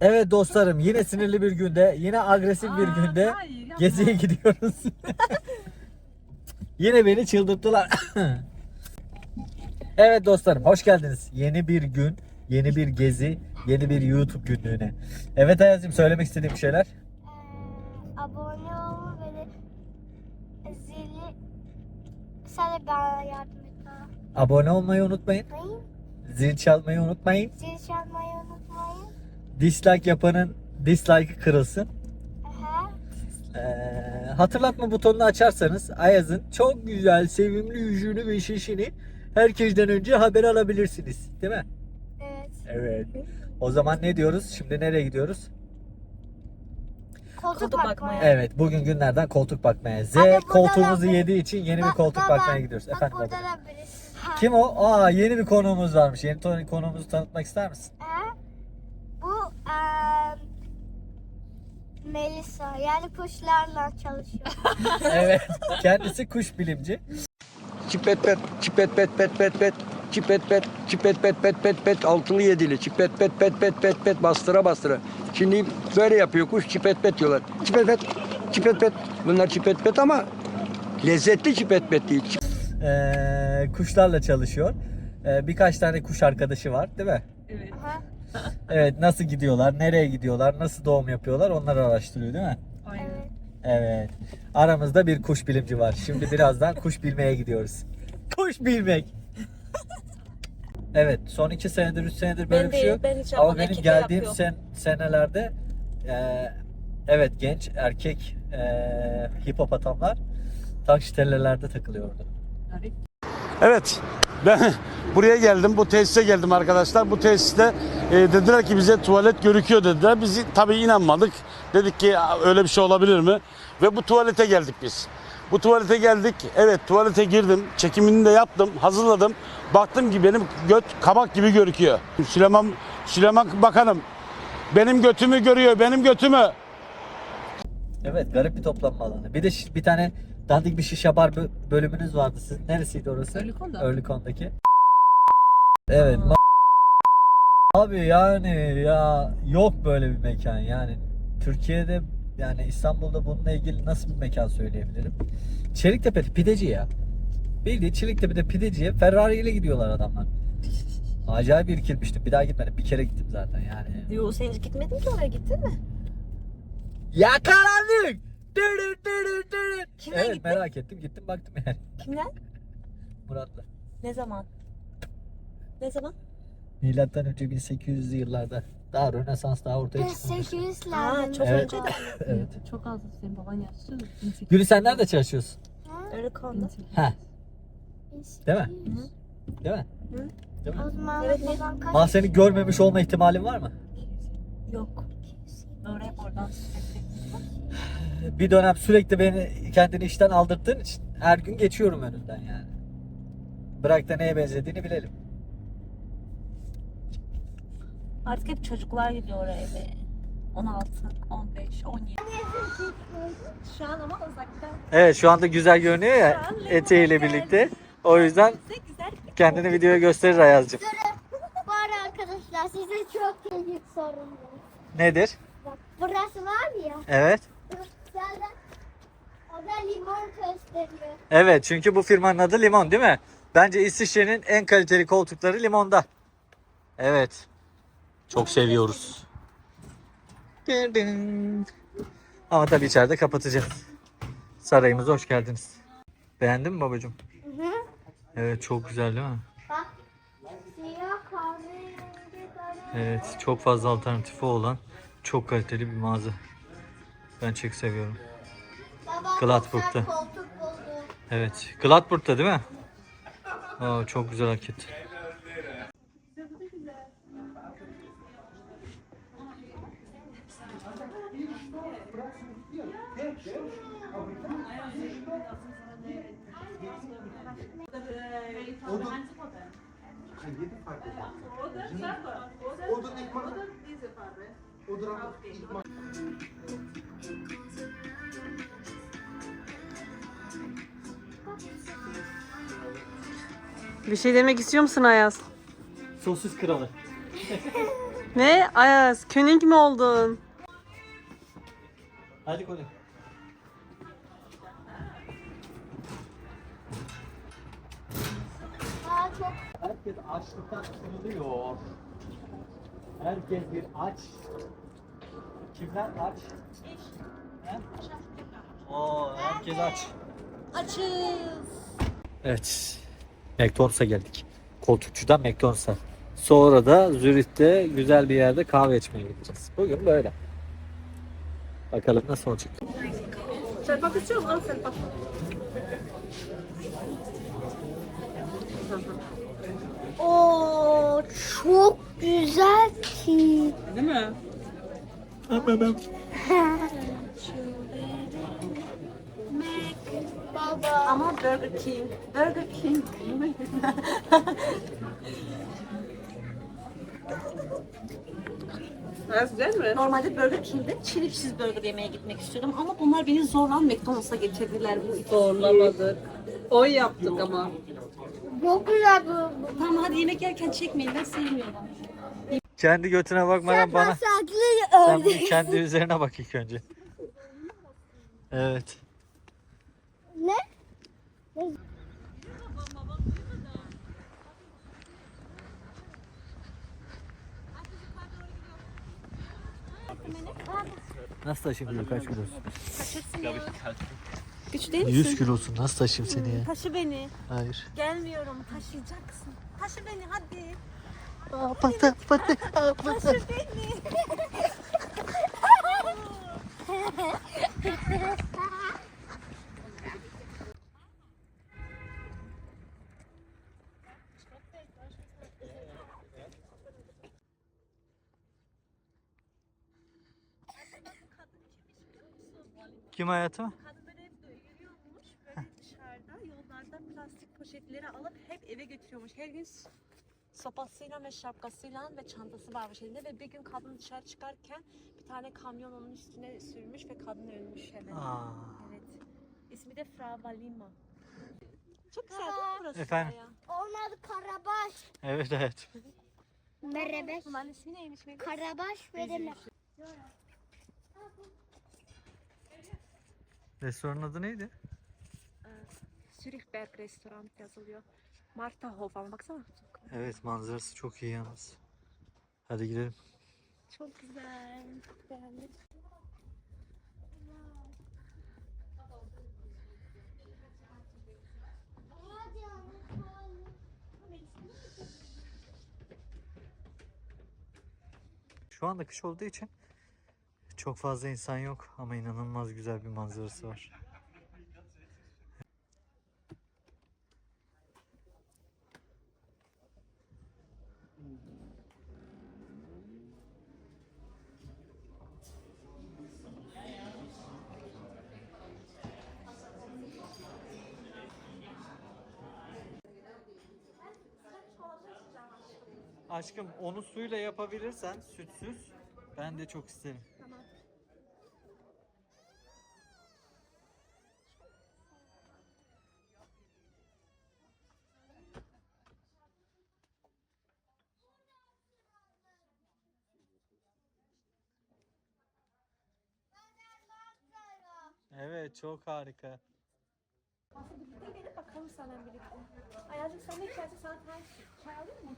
Evet dostlarım yine sinirli bir günde, yine agresif bir Aa, günde hayır, yapma. geziye gidiyoruz. yine beni çıldırttılar. evet dostlarım hoş geldiniz. Yeni bir gün, yeni bir gezi, yeni bir YouTube günlüğüne. Evet Ayaz'cığım söylemek istediğim şeyler. Ee, abone olma ve de zili sen de bana yardım et. Abone olmayı unutmayın. Unutmayın. Zil çalmayı unutmayın. Zil çalmayı unutmayın. Dislike yapanın dislike'ı kırılsın. Ee, hatırlatma butonunu açarsanız Ayaz'ın çok güzel, sevimli yüzünü ve şişini herkesten önce haber alabilirsiniz. Değil mi? Evet. Evet. O zaman ne diyoruz? Şimdi nereye gidiyoruz? Koltuk, Koltuk bakmaya. bakmaya. Evet, bugün günlerden koltuk bakmaya. Z Abi burada koltuğumuzu da- yediği için yeni bir Bak- koltuk baba, bakmaya gidiyoruz. Bak Efendim burada babacığım. da birisi. Ha. Kim o? Aa, yeni bir konuğumuz varmış. Yeni to- konuğumuzu tanıtmak ister misin? Ha? Melisa yani kuşlarla çalışıyor. evet. Kendisi kuş bilimci. Çipet pet, çipet pet pet pet pet, çipet pet, çipet pet pet pet pet, altılı yedili, çipet pet pet pet pet pet, bastıra bastıra. Şimdi böyle yapıyor kuş, çipet pet diyorlar. Çipet pet, çipet pet, bunlar çipet pet ama lezzetli çipet pet değil. Ee, kuşlarla çalışıyor. Ee, birkaç tane kuş arkadaşı var, değil mi? Evet. Aha. Evet, nasıl gidiyorlar, nereye gidiyorlar, nasıl doğum yapıyorlar onları araştırıyor, değil mi? Aynen. Evet. Aramızda bir kuş bilimci var. Şimdi birazdan kuş bilmeye gidiyoruz. Kuş bilmek. Evet, son iki senedir, üç senedir böyle Ben bir şey değil, yok. ben hiç Ama benim geldiğim yapıyor. sen, senelerde e, evet genç erkek e, hipopotamlar taş tellelerde takılıyordu. Evet. Ben buraya geldim. Bu tesise geldim arkadaşlar. Bu tesiste e, dediler ki bize tuvalet görüküyor dediler. Biz tabii inanmadık. Dedik ki "Aa, öyle bir şey olabilir mi? Ve bu tuvalete geldik biz. Bu tuvalete geldik. Evet tuvalete girdim. Çekimini de yaptım. Hazırladım. Baktım ki benim göt kabak gibi görüküyor. Süleyman, Süleyman Bakanım benim götümü görüyor. Benim götümü. Evet, garip bir toplanma alanı. Bir de bir tane dandik bir şişe bar bö- bölümünüz vardı. Sizin neresiydi orası? Örlükon'da. Örlükon'daki. Evet. ma- Abi yani ya yok böyle bir mekan yani. Türkiye'de yani İstanbul'da bununla ilgili nasıl bir mekan söyleyebilirim? Çeliktepe pideci ya. Bildiğin Çeliktepe'de pideciye Ferrari ile gidiyorlar adamlar. Acayip irkilmiştim. Bir daha gitmedim. Bir kere gittim zaten yani. Yo sen hiç gitmedin ki oraya gittin mi? Yakalandık. Dırı dırı dırı. Kimle evet gittin? merak ettim. Gittim baktım yani. Kimden? Murat'la. Ne zaman? Ne zaman? Milattan önce 1800'lü yıllarda. Daha Rönesans daha ortaya çıkmamış. 800 Aa, lazım. çok Evet. önce de. Evet. Çok az senin baban yaşlı. Gülü sen nerede çalışıyorsun? Örlükon'da. Ha, değil mi? Hı. Değil mi? Hı. Değil mi? O zaman Evet, babam kaç Aa seni görmemiş olma ihtimalin var mı? Yok. Doğru hep oradan sürekli. Bir dönem sürekli beni kendini işten aldırttığın için her gün geçiyorum önünden yani. Bırak da neye benzediğini bilelim. Artık hep çocuklar gidiyor oraya be. 16, 15, 17. Şu an ama uzaktan. Evet şu anda güzel görünüyor ya Şu an Lego'ya eteğiyle birlikte. O yüzden Size güzel kendini videoya gösterir Ayaz'cığım. Bu arada arkadaşlar size çok büyük sorun var. Nedir? Bak burası var ya. Evet. Zaten o da limon gösteriyor. Evet çünkü bu firmanın adı Limon değil mi? Bence İsviçre'nin en kaliteli koltukları Limon'da. Evet. Çok seviyoruz. Ama tabii içeride kapatacağız. Sarayımıza hoş geldiniz. Beğendin mi babacığım? Hı hı. Evet çok güzel değil mi? Bak siyah. Evet çok fazla alternatifi olan çok kaliteli bir mağaza. Ben çok seviyorum. Gladburg'da. Evet. Gladburg'da değil mi? Aa, çok güzel hareket. Bir şey demek istiyor musun Ayaz? Sosis kralı. Ne? Ayaz, König mi oldun? Hadi çok Herkes açlıktan kırılıyor. Herkes bir aç. Kimler aç? He? Oo, herkes aç. Açız. Evet. McDonald's'a geldik. Koltukçudan McDonald's'a. Sonra da Zürih'te güzel bir yerde kahve içmeye gideceğiz. Bugün böyle. Bakalım nasıl olacak. Serpak istiyor musun? Al serpak. Oo çok güzel ki. Değil mi? Baba. Ama Burger King. Burger King. Güzel mi? Normalde Burger King'de chili cheeseburger yemeye gitmek istiyordum ama bunlar beni zorla McDonald's'a getirdiler bu Zorlamadık. Oy yaptık ama. Çok güzel bu. Tamam hadi yemek yerken çekmeyin ben sevmiyorum. Kendi götüne bakmadan bana sen bir kendi üzerine bak ilk önce. Evet. Ne? Nasıl taşıyayım kaç kilosun? Güç değil misin? 100 kilosun nasıl taşıyayım seni ya? Taşı beni. Hayır. Gelmiyorum taşıyacaksın. Taşı beni hadi. Pata pata pata. Taşı beni. Kim hayatım? Kadınlar evde yürüyormuş böyle dışarıda yollarda plastik poşetleri alıp hep eve götürüyormuş. Her gün sopasıyla ve şapkasıyla ve çantası varmış elinde ve bir gün kadın dışarı çıkarken bir tane kamyon onun üstüne sürmüş ve kadın ölmüş hemen. Aa. Evet. İsmi de Frau Valima. Çok güzel değil mi burası Efendim? ya? Onun adı Karabaş. Evet evet. Merebek. Bunların ismi neymiş? Melis? Karabaş ve de Restoranın adı neydi? Zürich Berg Restoran yazılıyor. Marta Hof ama baksana. Evet manzarası çok iyi yalnız. Hadi gidelim. çok güzel. Beğendim. Şu anda kış olduğu için çok fazla insan yok ama inanılmaz güzel bir manzarası var. Aşkım onu suyla yapabilirsen sütsüz ben de çok isterim. Evet çok harika. Gelip bakalım sana birlikte. Ayazcık sen ne içersin? Sana çay, çay alayım mı?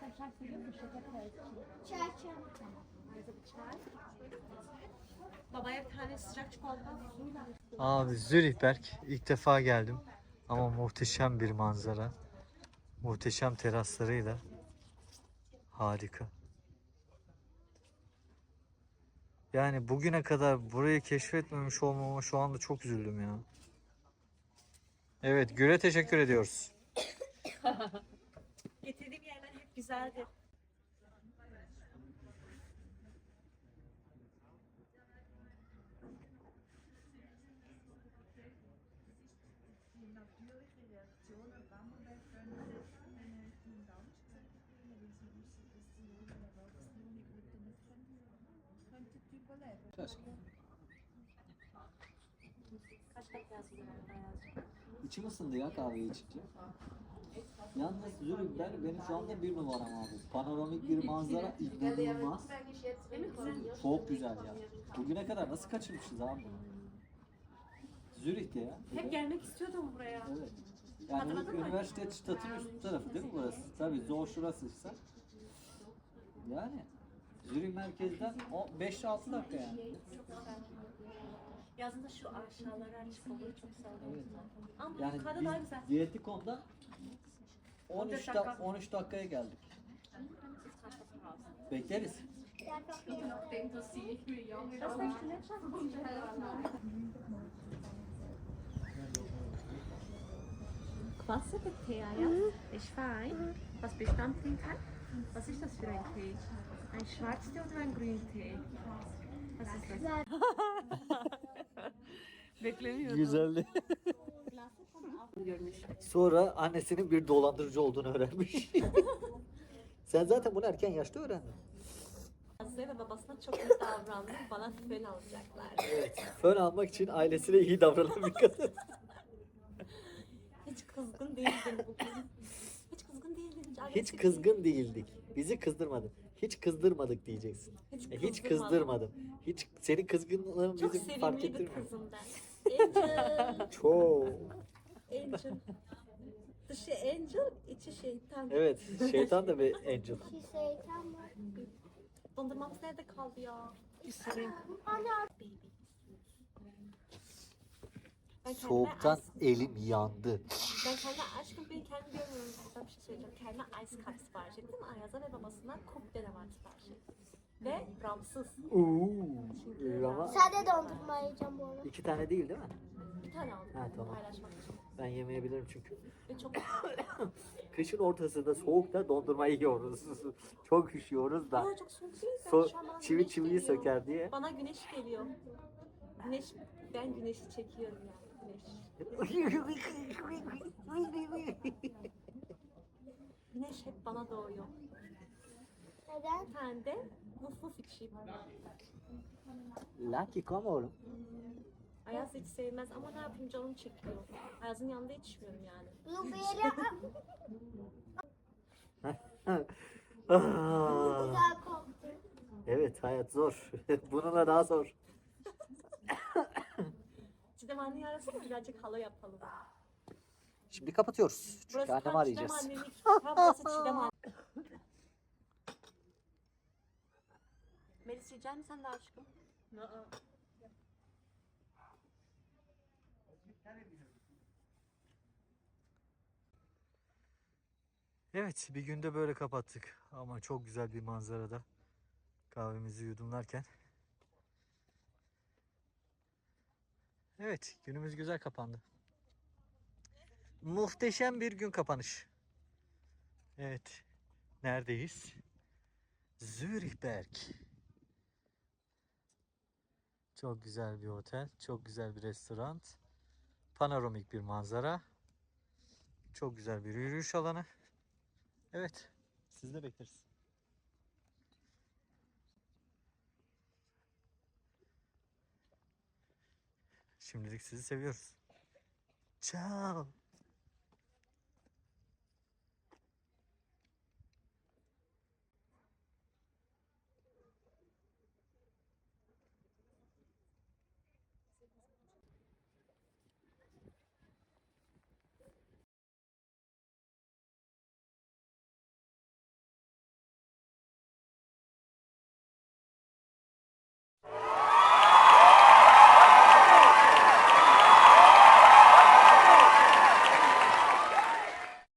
Sen çay seviyor musun? Şeker. Çay çay. Ayaz'a bir çay. Babaya bir tane sıcak çikolata. Abi Zürihberg ilk defa geldim ama muhteşem bir manzara. Muhteşem teraslarıyla harika. Yani bugüne kadar burayı keşfetmemiş olmama şu anda çok üzüldüm ya. Evet, Gül'e teşekkür ediyoruz. Getirdiğim yerler hep güzeldi. İçim ısındı ya kahve içince. Yalnız Zürih'ten benim şu anda bir numaram abi. Panoramik bir manzara inanılmaz. Çok güzel ya. Bugüne kadar nasıl kaçırmışız abi bunu? Zürih'te ya. Hep gelmek istiyordum buraya. Evet. Yani Hatırladın mı? üniversite çıtatın üst tarafı değil mi burası? Tabii zor şurasıysa. Yani Zürih merkezden o 5-6 dakika yani. Yazında şu aşağılara çıkmaları çok güzel. Evet. Ama Yani yukarıda daha güzel. biz Diyetikon'dan 13, 14 da, dakika. 13 dakikaya geldik. Bekleriz. Wasser bitte, ja. Ich Wein. Was bestand drin kann? Was ist das für ein Tee? Ein Schwarztee oder ein Grüntee? Was ist das? Beklemiyordum. Güzeldi. Görmüş. Sonra annesinin bir dolandırıcı olduğunu öğrenmiş. Sen zaten bunu erken yaşta öğrendin. Aslında ve babasına çok iyi davrandı. Bana fön alacaklar. Evet. Fön almak için ailesine iyi davranan bir kadın. Hiç kızgın değildim bugün. Hiç kızgın değildim. Hiç, kızgın değildik. Bizi kızdırmadın. Hiç kızdırmadık diyeceksin. Hiç E, Hiç kızdırmadım. kızdırmadım. Hiç senin kızgınlığın Çok bizi fark sevimli bir ettirmiyor. kızım ben. Angel. Çok. Angel. Dışı angel, içi şeytan. Evet. Şeytan da bir angel. Şey şeytan mı? Dondurmamız nerede kaldı ya? Bir sorayım. Anne Baby. Ben kendime Soğuktan elim yandı. Ben kendi aşkım ben kendi görmüyorum. Size bir şey söyleyeceğim. Kendime ice cup sipariş ettim. Ayaz'a ve babasına kup denevar sipariş ettim. Ve ramsız. Uuu. Ama sade dondurma yiyeceğim bu arada. iki tane değil değil mi? Bir tane aldım. Ha, tamam. Paylaşmak için. Ben yemeyebilirim çünkü. Ve çok Kışın ortasında soğukta dondurma yiyoruz. Çok üşüyoruz da. Ama çok soğuk değil. So, Şu an bana çivi güneş çiviyi geliyor. söker diye. Bana güneş geliyor. Güneş, ben güneşi çekiyorum yani. Güneş. Hep bana doğuyor. Neden? Ben de vuf vuf içeyim. Lucky come oğlum. Ayaz hiç sevmez ama ne yapayım canım çekiyor. Ayaz'ın yanında içmiyorum yani. Koktu. evet hayat zor. Bununla daha zor. Çiğdem anneyi arasana birazcık hala yapalım. Şimdi kapatıyoruz. Çünkü Burası annemi tam arayacağız. Tam burası Çiğdem anne. Melis yiyecek misin sen de aşkım? Evet bir günde böyle kapattık. Ama çok güzel bir manzarada kahvemizi yudumlarken. Evet günümüz güzel kapandı. Muhteşem bir gün kapanış. Evet. Neredeyiz? Zürihberg. Çok güzel bir otel, çok güzel bir restoran, panoramik bir manzara, çok güzel bir yürüyüş alanı. Evet, siz de bekleriz. Şimdilik sizi seviyoruz. Ciao.